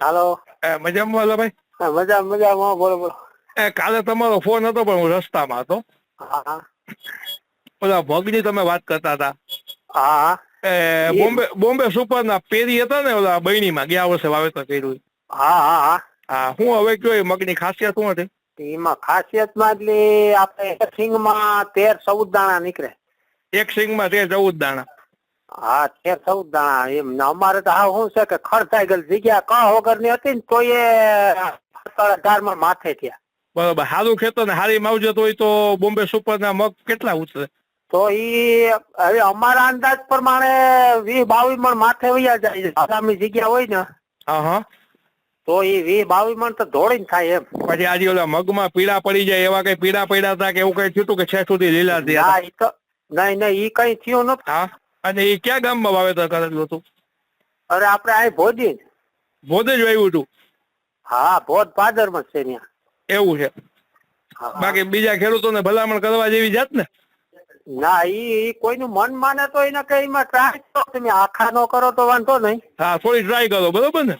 હાલો. એ મજામાં ભાઈ? મજા મજામાં બોલો બોલો. એ કાલે તમારો ફોન હતો પણ હું રસ્તામાં હતો. હા ઓલા ભગની તમે વાત કરતા હતા. હા એ બોમ્બે બોમ્બે સુપર ના પેરી હતા ને ઓલા બહેણીમાં ગયા વર્ષે વાવેતર કર્યું. હા હા હા. હા હું હવે કયો એ મગની ખાસિયત શું હતી? એમાં ખાસિયતમાં એટલે આપણે એક સિંગમાં તેર ચૌદ દાણા નીકળે. એક સિંગમાં તેર ચૌદ દાણા. હા છે ચૌદ દાણા એમ અમારે તો હા શું છે કે ખર્ચાઈ ગયેલી જગ્યા. ક વગરની હતી ને તો એ અઢારમાં માથે થયા. બરોબર. સારું ખેતર ને સારી માવજત હોય તો બોમ્બે સુપર ના મગ કેટલા ઉતરે? તો ઈ હવે અમારા અંદાજ પ્રમાણે વીસ બાવીસ મણ માથે વયા જાય આગામી જગ્યા હોય ને હા હા તો ઈ વીસ બાવી મણ તો ધોળીને થાય એમ. પછી આજે ઓલા મગમાં પીળા પડી જાય એવા કઈ પીડા પડ્યા હતા કે એવું કઈ થયું કે છે સુધી લીલા થયા હા? ઈ તો નહીં નહીં ઈ કઈ થયું નથી હા? અને એ ક્યાં ગામમાં વાવેતર કરેલું હતું? અરે આપણે અહીં ભોજી. ભોજ જ વાવ્યું હતું? હા ભોજ પાદરમાં છે ત્યાં. એવું છે. બાકી બીજા ખેડૂતોને ભલામણ કરવા જેવી જાત ને? ના ઈ કોઈનું મન માને તો એને કઈ એમાં ટ્રાય કરો. તમે આખા નો કરો તો વાંધો નહીં. હા થોડી ટ્રાય કરો બરોબર ને?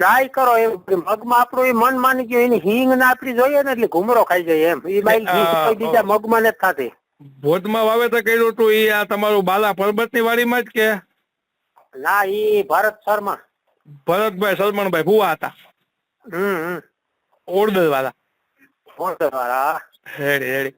ટ્રાય કરો એ મગમાં આપણું એ મન માની ગયું એની હિંગ ના આપડી જોઈએ ને એટલે ઘુમરો ખાઈ જાય એમ. એ બાઈ બીજા મગમાં નથી થતી. ભોજમાં વાવેતર કર્યું હતું એ આ તમારું બાલા પર્વતની વાડીમાં જ કે? ના ઈ ભારત શર્મા. ભરતભાઈ સલમણભાઈ ભુવા હતા. હમ ઓળદર વાળા મોટર વાળા હેડી. રેડી